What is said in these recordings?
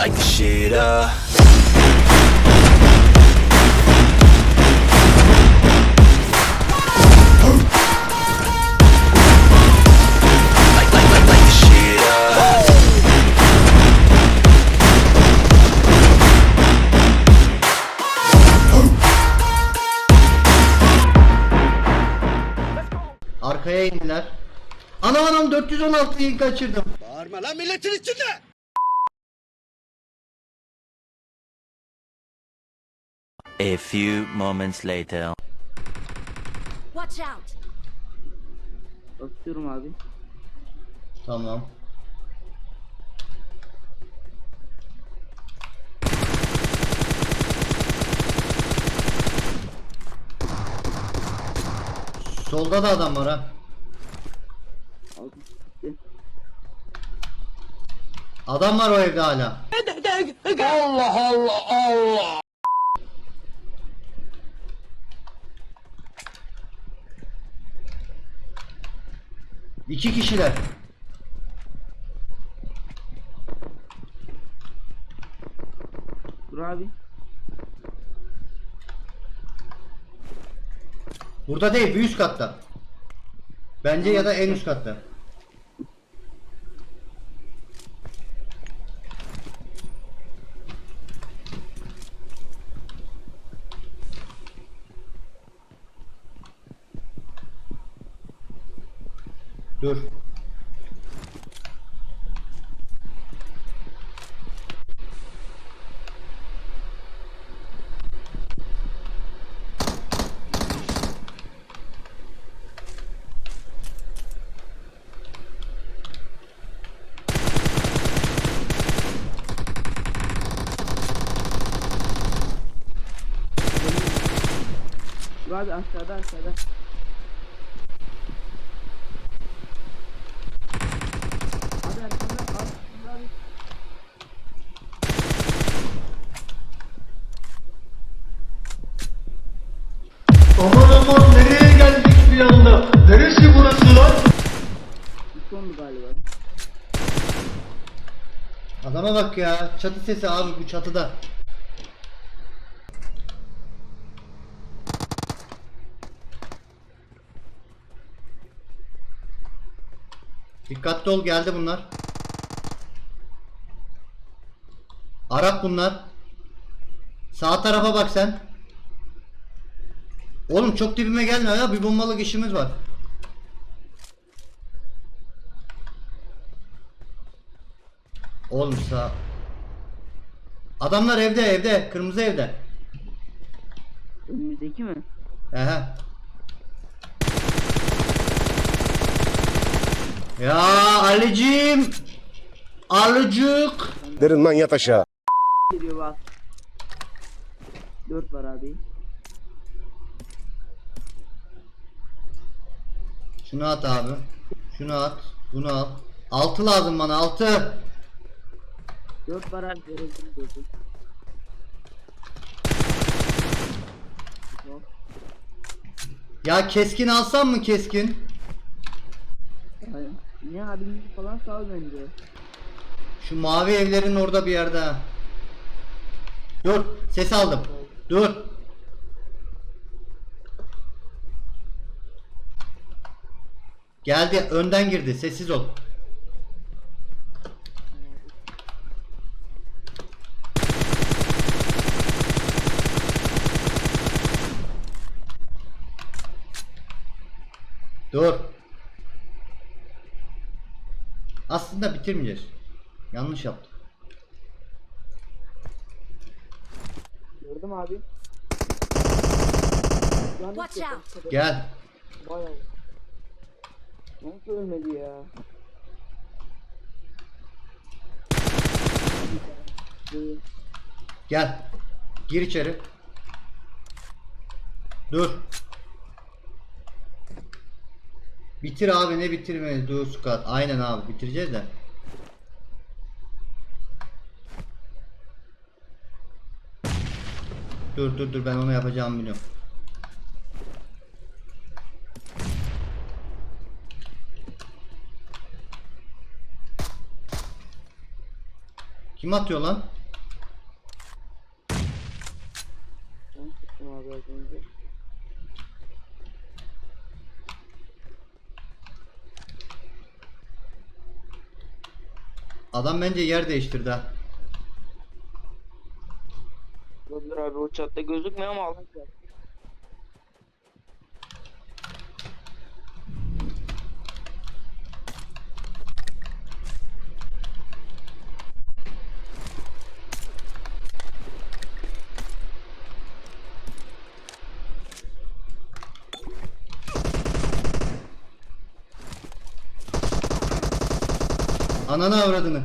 light the shit up. Up. Arkaya indiler. Anam anam 416'yı kaçırdım. Bağırma lan milletin içinde. A few moments later. Watch out! Basıyorum abi. Tamam. Solda da adam var ha. Adam var o evde hala. İki kişiler. Dur abi. Burada değil, bir üst katta. Bence ya da en üst katta. Dur. Abi aşağıda aşağıda. Abi arkamda al. Abi. Aman nereye geldik bir anda? Neresi burası lan? Sondu galiba. Adama bak ya. Çatı sesi abi bu çatıda. Dikkatli ol geldi bunlar. Arap bunlar. Sağ tarafa bak sen. Oğlum çok dibime gelme ya bir bombalık işimiz var. Oğlum sağ. Adamlar evde evde kırmızı evde. Önümüzdeki mi? Ehe. Ya Ali'cim. Alıcık. Derin lan yat aşağı. Geliyor bak. Dört var abi. Şunu at abi. Şunu at. Bunu al. Altı lazım bana altı. Dört var abi. Görelim dördü. Hop. Ya keskin alsam mı keskin? Ne abimiz falan sağ ol bence. Şu mavi evlerin orada bir yerde. ha. Dur ses aldım. Dur. Geldi önden girdi sessiz ol. Dur. Aslında bitirmeyeceğiz. Yanlış yaptık. Gördüm abi. Watch out! Gel. Bayağı. Nasıl ölmedi ya? Gel. Gir içeri. Dur. Bitir abi ne bitirme dur Scott. Aynen abi bitireceğiz de. Dur dur dur ben onu yapacağımı biliyorum. Kim atıyor lan? Adam bence yer değiştirdi ha. Olabilir abi o çatta gözükmüyor ama aldım. Ananı avradını.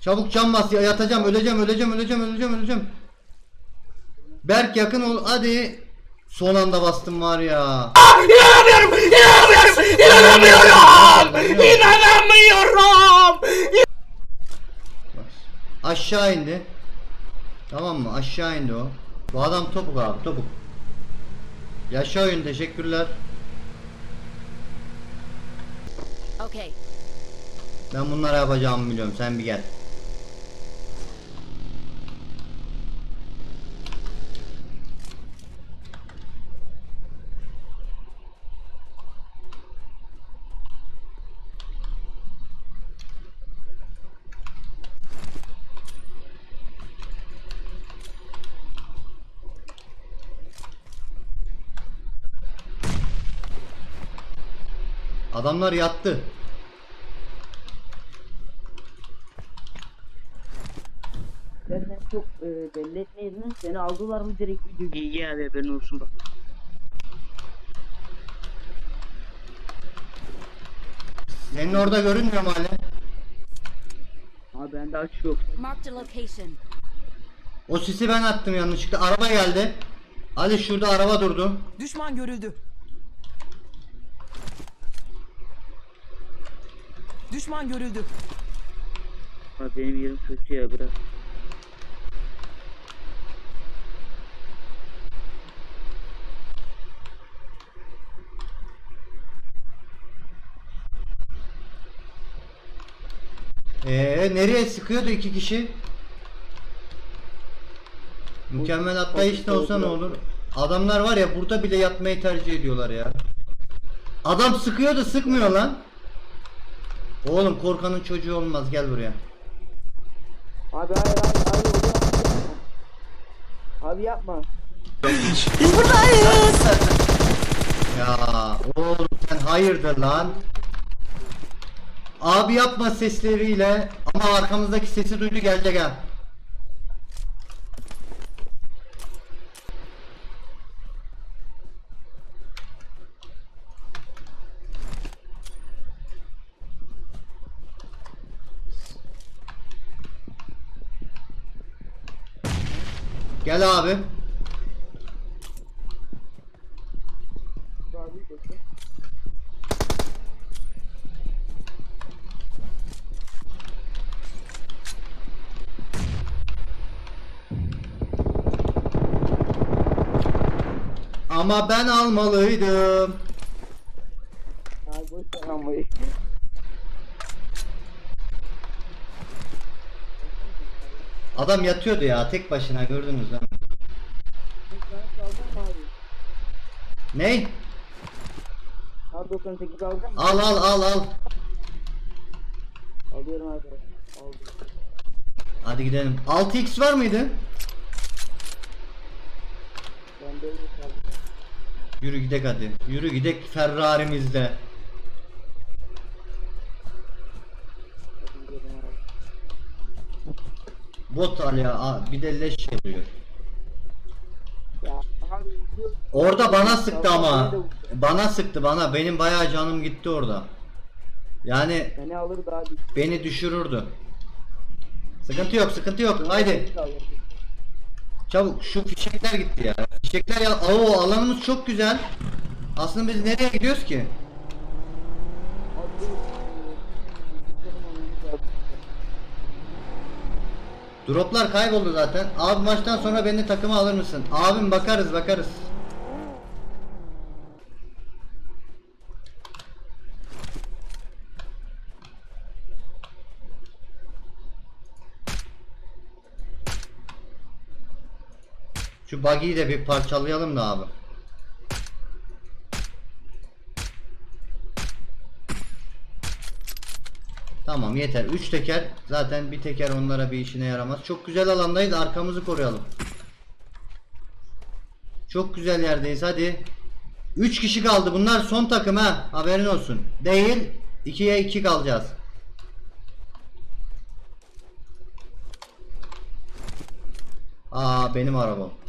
Çabuk cam bas ya yatacağım öleceğim öleceğim öleceğim öleceğim öleceğim. Berk yakın ol hadi. Son anda bastım var ya. İnanamıyorum! İnanamıyorum! İnanamıyorum! İnanamıyorum! Aşağı indi. Tamam mı? Aşağı indi o. Bu adam topuk abi topuk. Yaşa oyun teşekkürler. Okay. Ben bunlara yapacağımı biliyorum sen bir gel. Adamlar yattı. Seni aldılar mı direkt video GG abi haberin olsun bak. Senin orada görünmüyor mu hala? Abi bende aç yok. Marked a location. O sisi ben attım yanlışlıkla. Araba geldi. Ali şurada araba durdu. Düşman görüldü. Düşman görüldü. Abi benim yerim kötü ya biraz. Ee nereye sıkıyordu iki kişi? Mükemmel atlayış da olsa ne olur? Adamlar var ya burada bile yatmayı tercih ediyorlar ya. Adam sıkıyor da sıkmıyor lan. Oğlum korkanın çocuğu olmaz gel buraya. Abi hayır hayır hayır öyle yapma. Abi yapma. Ya oğlum sen hayırdır lan? Abi yapma sesleriyle ama arkamızdaki sesi duydu gelecek ha. Gel abi. Ama ben almalıydım. Adam yatıyordu ya tek başına gördünüz? Ney? Abi 98 alacağım. Al al al al. Alıyorum abi. Hadi gidelim. 6x var mıydı? Ben de. Yürü gidek hadi. Yürü gidek abi. Bot al ya. Bir de leş geliyor. Orada bana sıktı ama. Bana sıktı bana. Benim bayağı canım gitti orada. Yani Seni alırdı abi. beni düşürürdü. Sıkıntı yok, sıkıntı yok. Haydi. Çabuk şu fişekler gitti ya. Fişekler ya. Oo alanımız çok güzel. Aslında biz nereye gidiyoruz ki? Droplar kayboldu zaten. Abi maçtan sonra beni takıma alır mısın? Abim bakarız bakarız. Şu buggy'yi de bir parçalayalım da abi. Tamam yeter. 3 teker. Zaten bir teker onlara bir işine yaramaz. Çok güzel alandayız. Arkamızı koruyalım. Çok güzel yerdeyiz. Hadi. 3 kişi kaldı. Bunlar son takım ha. Haberin olsun. Değil. 2'ye 2 kalacağız. Aa benim arabam.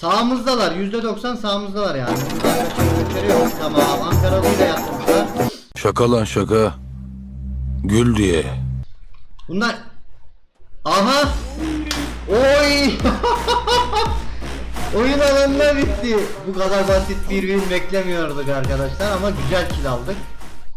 Sağımızdalar. %90 sağımızdalar yani. Yok. Tamam. Ankaralı'yı da yapmışlar. Şaka lan şaka. Gül diye. Bunlar Aha! Oy! Oyun alanına bitti. Bu kadar basit bir win beklemiyorduk arkadaşlar ama güzel kill aldık.